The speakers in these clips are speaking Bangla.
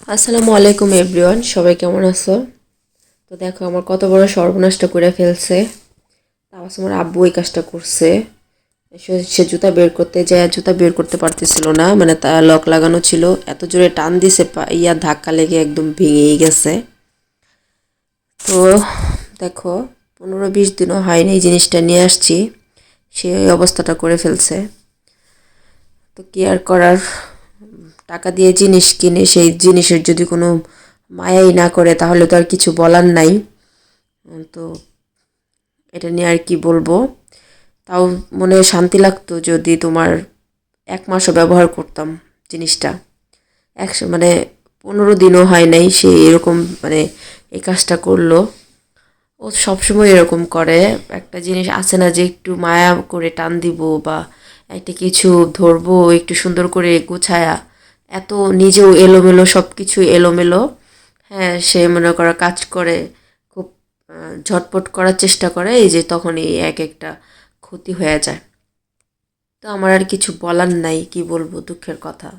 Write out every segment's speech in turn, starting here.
আসসালামু আলাইকুম এভরিওয়ান সবাই কেমন আছো? তো দেখো, আমার কত বড় সর্বনাশটা করে ফেলছে। তাও আমার আব্বু এই কাজটা করছে। সে- জুতা বের করতে যায় জুতা বের করতে পারতেছিল না। মানে তা লক লাগানো ছিল। এত জোরে টান দিছে ইয়া ধাক্কা লেগে একদম ভেঙেই গেছে। তো দেখো, পনেরো বিশ দিনও হয়নি এই জিনিসটা নিয়ে আসছি। সে অবস্থাটা করে ফেলছে। তো কি আর করার? টাকা দিয়ে জিনিস কিনে, সেই জিনিসের যদি কোনো মায়াই না করে, তাহলে তো আর কিছু বলার নাই। তো এটা নিয়ে আর কি বলব? তাও মনে শান্তি লাগতো যদি তোমার এক মাসও ব্যবহার করতাম জিনিসটা। একশো মানে পনেরো দিনও হয় নাই, সে এরকম মানে এই কাজটা করল। ও সবসময় এরকম করে, একটা জিনিস আছে না যে একটু মায়া করে টান দিব বা একটা কিছু ধরবো, একটু সুন্দর করে গুছায়া এত নিজেও এলোমেলো সব কিছু এলোমেলো। হ্যাঁ সে মনে করা কাজ করে, খুব ঝটপট করার চেষ্টা করে, এই যে তখনই এক একটা ক্ষতি হয়ে যায়। তো আমার আর কিছু বলার নাই, কি বলব দুঃখের কথা।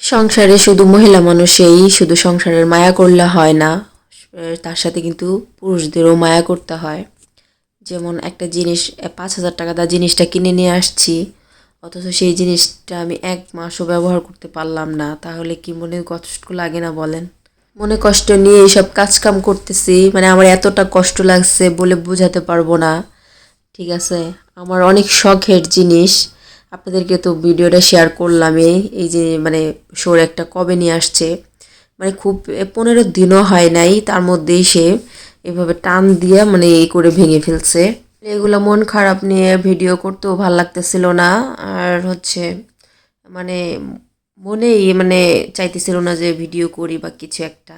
সংসারে শুধু মহিলা মানুষেই শুধু সংসারের মায়া করলে হয় না তার সাথে কিন্তু পুরুষদেরও মায়া করতে হয়। যেমন একটা জিনিস পাঁচ হাজার টাকা দা জিনিসটা কিনে নিয়ে আসছি অথচ সেই জিনিসটা আমি এক মাসও ব্যবহার করতে পারলাম না। তাহলে কি মনে কষ্ট লাগে না বলেন? মনে কষ্ট নিয়ে এইসব কাজকাম করতেছি মানে আমার এতটা কষ্ট লাগছে বলে বোঝাতে পারব না। ঠিক আছে? আমার অনেক শখের জিনিস। আপনাদেরকে তো ভিডিওটা শেয়ার করলামই। এই যে মানে শোর একটা কবে নিয়ে আসছে? মানে খুব পনেরো দিনও হয় নাই, তার মধ্যেই সে এভাবে টান দিয়ে মানে এই করে ভেঙে ফেলছে। এগুলো মন খারাপ নিয়ে ভিডিও করতেও ভালো লাগতেছিল না। আর হচ্ছে মানে মনেই মানে চাইতেছিল না যে ভিডিও করি বা কিছু একটা।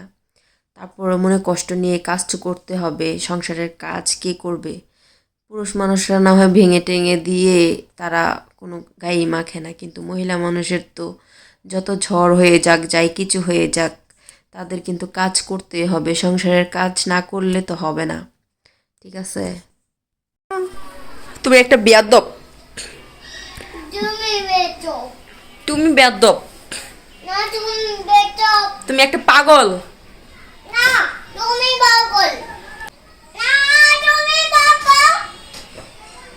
তারপর মনে কষ্ট নিয়ে কাজ করতে হবে, সংসারের কাজ কে করবে? পুরুষ মানুষরা না হয় ভেঙে টেঙে দিয়ে তারা কোনো গায়ে মাখে না কিন্তু মহিলা মানুষের তো যত ঝড় হয়ে যাক, যাই কিছু হয়ে যাক, তাদের কিন্তু কাজ করতে হবে। সংসারের কাজ না করলে তো হবে না। ঠিক আছে? তুমি একটা বেয়াদব। তুমি বেয়াদব। তুমি একটা পাগল।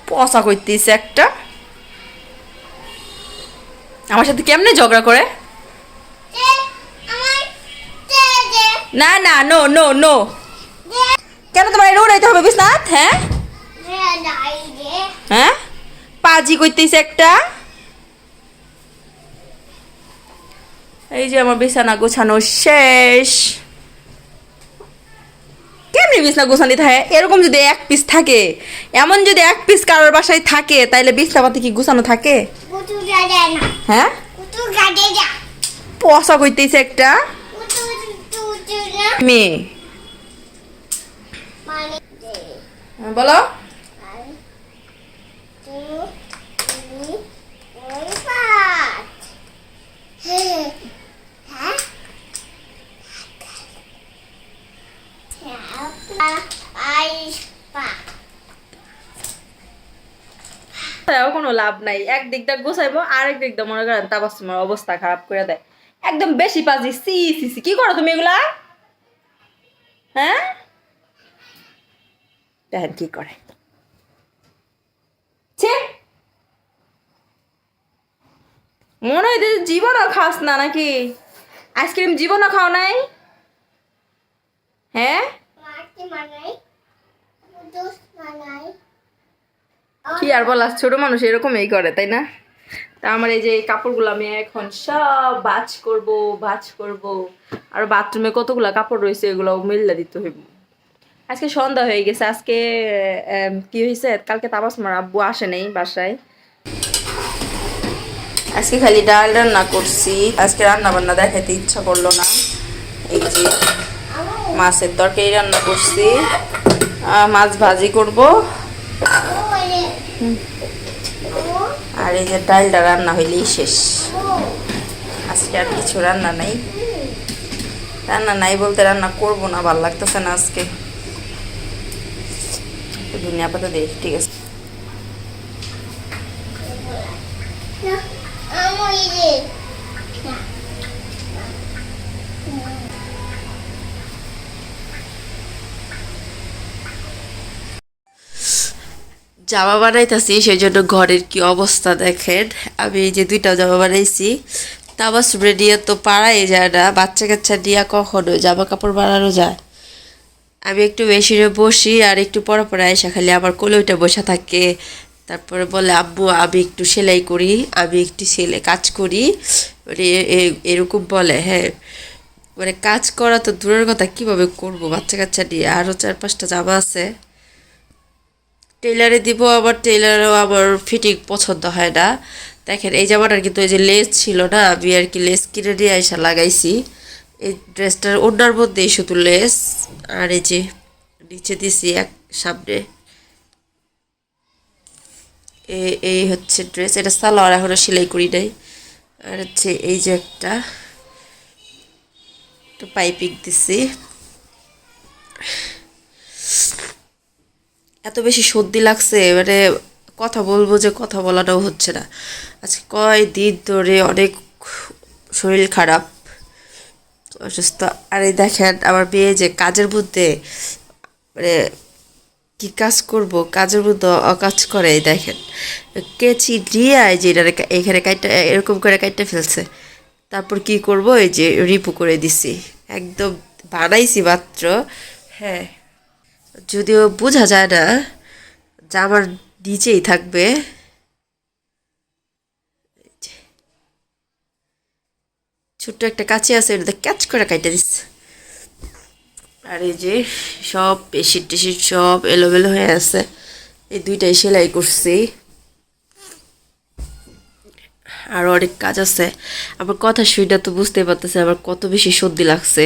পচা করতেছে একটা। আমার সাথে কেমনে ঝগড়া করে? না না নো নো নো কেন তোমার রোড আইতে হবে বিশ্বনাথ হ্যাঁ? হ্যাঁ? পাজি করতেছে একটা। এই যে আমার বিছানা গোছানো শেষ। কেমনি বিছনা গোছানো থাকে এরকম যদি এক পিস থাকে এমন যদি এক পিস কারোর বাসায় থাকে তাইলে বিছনা পাতি কি গোছানো থাকে? হ্যাঁ? পচা করতেছে একটা। মেয়ে। বলো আর তু তুমি ওই পাট হ্যাঁ হ্যাঁ আইস পা তাও কোনো লাভ নাই। এক দিকটা গোছাইবো মনে করেন তাবাসুমার অবস্থা খারাপ করে দেয়। একদম বেশি পাজি, সি সি সি। কি করো তুমি এগুলা? হ্যাঁ? দেখেন কি করে। মনে হয় জীবনও খাস না নাকি? আইসক্রিম জীবনও খাও নাই? হ্যাঁ? কি আর বলা ছোট মানুষ এরকমই করে, তাই না? তা আমার এই যে কাপড়গুলো আমি এখন সব বাজ করব বাজ করব। আর বাথরুমে কতগুলো কাপড় রয়েছে এগুলো মিল্লা দিতে হইব। আজকে সন্ধ্যা হয়ে গেছে, আজকে কি হয়েছে কালকে তাবাস মার আব্বু আসে নাই বাসায়। আজকে খালি ডাল রান্না করছি। আজকে রান্না বান্না দেখাতে ইচ্ছা করল না। এই যে মাছের তরকারি রান্না করছি। মাছ ভাজি করব। আর এই যে ডালটা রান্না হইলেই শেষ। আজকে আর কিছু রান্না নাই। রান্না নাই বলতে রান্না করব না, ভালো লাগতেছে না আজকে। দুনিয়া পাতা দেখ ঠিক আছে। জামা বানাইতেছি সেই জন্য ঘরের কি অবস্থা দেখেন। আমি এই যে দুইটা জামা বানাইছি। তামাস নিয়ে তো পাড়াই যায় না, বাচ্চা কাচ্চা নিয়ে কখনো জামা কাপড় বানানো যায়। আমি একটু মেশিনে বসি আর একটু পরে পরে এসে খালি আমার কোলে ওইটা বসে থাকে। তারপরে বলে, আব্বু, আমি একটু সেলাই করি, আমি একটু সেলে কাজ করি। মানে এরকম বলে হ্যাঁ। মানে কাজ করা তো দূরের কথা, কীভাবে করব বাচ্চা কাচ্চা নিয়ে? আরও চার পাঁচটা জামা আছে। টেলারে দিব, আবার টেলারও আমার ফিটিং পছন্দ হয় না। দেখেন, এই জামাটার কিন্তু এই যে লেস ছিল না, আমি আর কি লেস কিনে নিয়ে এসে লাগাইছি। এই ড্রেসটার ওনার মধ্যেই শুধু লেস, আর এই যে নিচে দিছি এক, সামনে। এই হচ্ছে ড্রেস, এটা সালোয়ার, এখনও সেলাই করি নাই। আর হচ্ছে এই যে একটা পাইপিং দিছি। এত বেশি সর্দি লাগছে মানে কথা বলব যে কথা বলাটাও হচ্ছে না। আজকে কয় দিন ধরে অনেক শরীর খারাপ, অসুস্থ। আর এই দেখেন, আমার মেয়ে যে কাজের মধ্যে মানে কি কাজ করব, কাজের মধ্যে অকাজ করে, এই দেখেন। কেচি দিয়ে যে এটারে কা- এখানে কাইটা এরকম করে কাইটা ফেলছে। তারপর কি করব, এই যে রিপু করে দিছি। একদম বানাইছি মাত্র। হ্যাঁ। যদিও বোঝা যায় না যা আমার নিচেই থাকবে। ছোট্ট একটা কাছে আছে, এটা ক্যাচ করে কাইটা দিচ্ছে আর এই যে সব পেশির টেশির সব এলোমেলো হয়ে আছে। এই দুইটাই সেলাই করছি। আর অনেক কাজ আছে। আমার কথা শুইটা তো বুঝতেই পারতেছে আমার কত বেশি সর্দি লাগছে।